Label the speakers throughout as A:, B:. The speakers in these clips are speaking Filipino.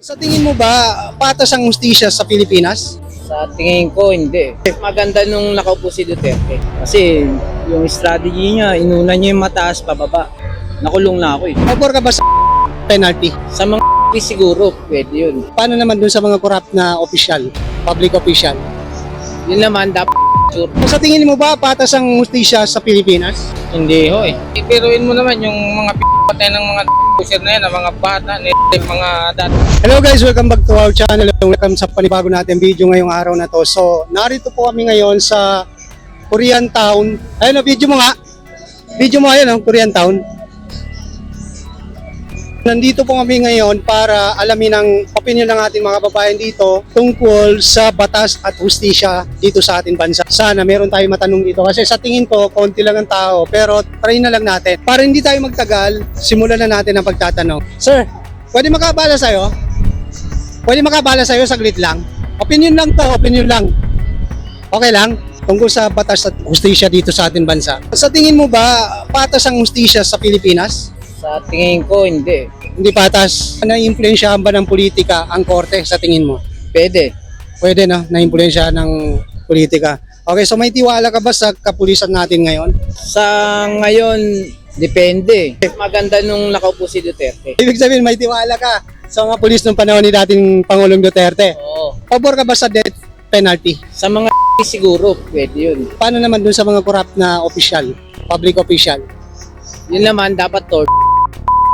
A: Sa tingin mo ba, patas ang hustisya sa Pilipinas?
B: Sa tingin ko, hindi. Maganda nung nakaupo si Duterte. Kasi yung strategy niya, inuna niya yung mataas pababa. Nakulong na ako eh.
A: Pabor ka ba sa penalty?
B: Sa mga siguro, pwede yun.
A: Paano naman dun sa mga corrupt na official, public official?
B: Yun naman, dapat sure.
A: Sa tingin mo ba, patas ang hustisya sa Pilipinas?
C: Hindi ho eh. Ipiruin mo naman yung mga p***patay ng mga pusher na yan, ang mga bata, ni mga dati.
A: Hello guys, welcome back to our channel. Welcome sa panibago natin video ngayong araw na to. So, narito po kami ngayon sa Korean Town. Ayun, oh, video mo nga. Video mo ayun, oh, Korean Town. Nandito po kami ngayon para alamin ang opinion ng ating mga babayan dito tungkol sa batas at hustisya dito sa ating bansa. Sana meron tayong matanong dito kasi sa tingin ko, konti lang ang tao pero try na lang natin. Para hindi tayo magtagal, simulan na natin ang pagtatanong. Sir, pwede makabala sa'yo? Pwede makabala sa'yo saglit lang? Opinion lang to, opinion lang. Okay lang? Tungkol sa batas at hustisya dito sa ating bansa. Sa tingin mo ba, patas ang hustisya sa Pilipinas?
B: Sa tingin ko, hindi.
A: Hindi patas. Na-influensyahan ba ng politika ang korte sa tingin mo?
B: Pwede.
A: Pwede na, na-influensyahan ng politika. Okay, so may tiwala ka ba sa kapulisan natin ngayon?
B: Sa ngayon, depende. Maganda nung nakaupo si Duterte.
A: Ibig sabihin, may tiwala ka sa mga pulis ng panahon ni dating Pangulong Duterte.
B: Oo.
A: Pabor ka ba sa death penalty?
B: Sa mga siguro, pwede yun.
A: Paano naman dun sa mga corrupt na official, public official?
B: Yun naman, dapat to.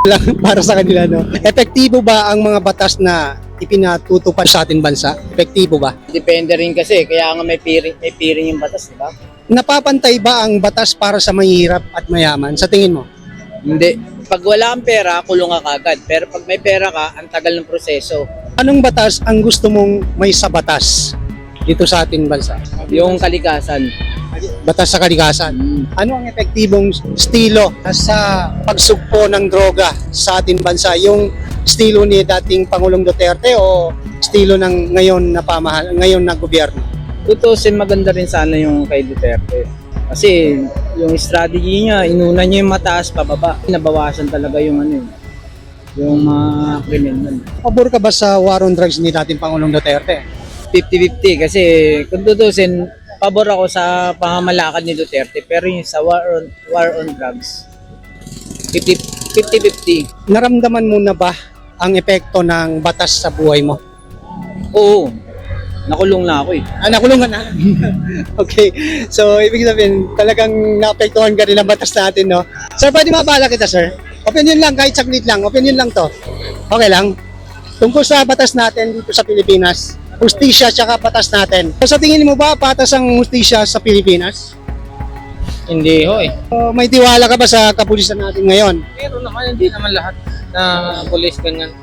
A: Lang para sa kanila, no? Epektibo ba ang mga batas na ipinatutupad sa ating bansa? Epektibo ba?
B: Depende rin kasi, kaya nga may piring, may piring yung batas, di ba?
A: Napapantay ba ang batas para sa mahirap at mayaman? Sa tingin mo?
B: Hindi. Pag wala kang pera, kulong ka kagad. Pero pag may pera ka, ang tagal ng proseso.
A: Anong batas ang gusto mong may sa batas dito sa ating bansa?
B: Yung kalikasan.
A: Batas sa kalikasan. Ano ang epektibong estilo sa pagsugpo ng droga sa ating bansa? Yung estilo ni dating Pangulong Duterte o estilo ng ngayon na pamahal, ngayon na gobyerno?
B: Tutusin maganda rin sana yung kay Duterte. Kasi yung strategy niya, inuna niya yung mataas pababa. Nabawasan talaga yung ano yun, yung mga kriminal.
A: Pabor ka ba sa war on drugs ni dating Pangulong Duterte?
B: 50-50 kasi kung tutusin, pabor ako sa pamamalakad ni Duterte pero yung sa war on, war on drugs, 50 50-50.
A: Naramdaman mo na ba ang epekto ng batas sa buhay mo?
B: Oo, nakulong na ako eh.
A: Ah, nakulong ka na? okay. So, ibig sabihin, talagang naapektuhan ka rin ang batas natin, no? Sir, pwede mabala kita, sir? Opinion lang, kahit saglit lang. Opinion lang to. Okay lang? Tungkol sa batas natin dito sa Pilipinas, hustisya tsaka batas natin. So, sa tingin mo ba, patas ang hustisya sa Pilipinas?
C: Hindi ho eh.
A: So, may tiwala ka ba sa kapulisan natin ngayon?
C: Pero naman, hindi naman lahat na pulis ganyan.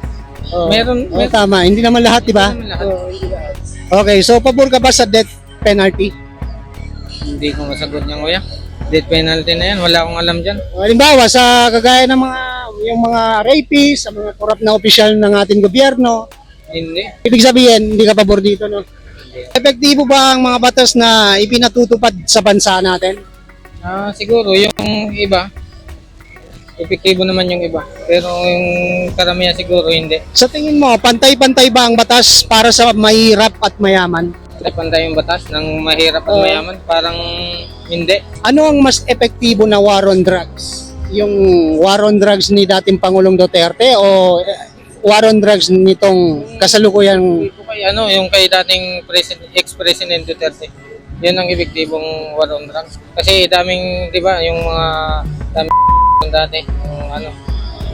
A: Oh,
C: Meron-
A: oh,
C: mer-
A: tama. Hindi naman lahat, di ba?
C: Hindi naman lahat.
A: Okay, so pabor ka ba sa death penalty?
C: Hindi ko masagot niyan kuya. Death penalty na yan, wala akong alam dyan.
A: Halimbawa, sa kagaya ng mga yung mga rapists, sa mga corrupt na opisyal ng ating gobyerno,
C: Hindi.
A: ibig sabihin, hindi ka pabor dito, no? Epektibo ba ang mga batas na ipinatutupad sa bansa natin?
C: Ah, siguro yung iba, epektibo naman yung iba. Pero yung karamihan siguro hindi.
A: Sa tingin mo, pantay-pantay ba ang batas para sa mahirap at mayaman?
C: Pantay yung batas ng mahirap at
A: Oo.
C: mayaman, parang hindi.
A: Ano ang mas epektibo na war on drugs? Yung war on drugs ni dating Pangulong Duterte o eh, war on drugs nitong kasalukuyang
C: Dito kay ano, yung kay dating president, ex-president Duterte. Yun ang epektibong war on drugs. Kasi daming, di ba, yung mga daming dati, yung ano,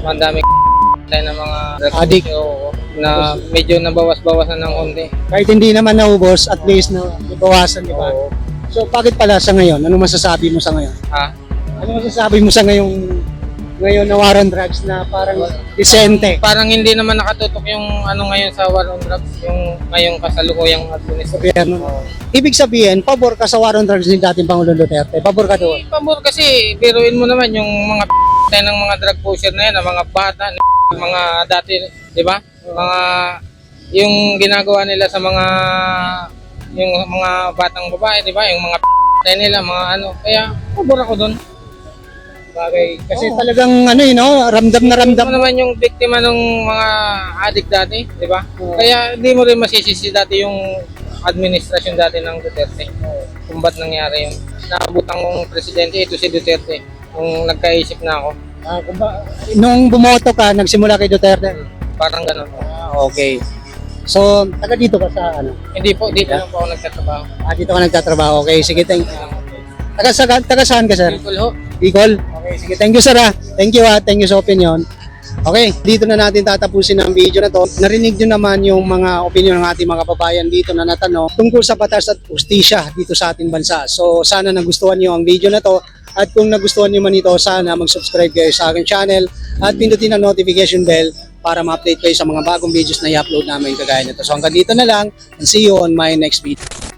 C: mga daming tayo ng mga drugs
A: Addict.
C: oo, na medyo nabawas-bawasan ng konti.
A: kahit hindi naman naubos, at least na nabawasan, di ba?
C: Oo.
A: So bakit pala sa ngayon? Ano masasabi mo sa ngayon?
C: Ha?
A: Ano masasabi mo sa ngayong ngayon na war on drugs na parang disente?
C: Parang hindi naman nakatutok yung ano ngayon sa war on drugs, yung ngayong kasalukuyang administrasyon.
A: Gobyerno. Ibig sabihin, pabor ka sa war on drugs ni dating Pangulong Duterte. Pabor ka doon.
C: Pamor kasi, biruin mo naman yung mga p*** ng mga drug pusher na yan, ang mga bata, mga dati, di ba? Mga, yung ginagawa nila sa mga, yung mga batang babae, di ba? Yung mga p*** nila, mga ano. Kaya, pabor ako doon.
A: Bagay. Kasi
C: Oo.
A: talagang ano eh, no? ramdam na ramdam.
C: Mo naman yung biktima ng mga addict dati, di ba?
A: Oo.
C: Kaya hindi mo rin masisisi dati yung administrasyon dati ng Duterte. Kung ba't nangyari yun. Naabutan kong presidente, ito si Duterte. Kung nagkaisip na ako,
A: Ah, kung ba- nung bumoto ka, nagsimula kay Duterte.
C: parang ganun.
A: Ah, okay. So, taga dito ka sa ano?
C: Hindi po, dito lang po ako nagtatrabaho.
A: Ah, dito ka nagtatrabaho. Okay, sige, thank Taga, sa, taga saan ka, sir?
C: People ho.
A: Bicol? Okay, sige. Thank you, sir. ah. Thank you, ah. Thank you sa opinion. Okay, dito na natin tatapusin ang video na to. Narinig nyo naman yung mga opinion ng ating mga kababayan dito na natanong tungkol sa batas at ustisya dito sa ating bansa. So, sana nagustuhan nyo ang video na to. At kung nagustuhan nyo man ito, sana mag-subscribe kayo sa aking channel at pindutin ang notification bell para ma-update kayo sa mga bagong videos na i-upload namin kagaya nito. So hanggang dito na lang and see you on my next video.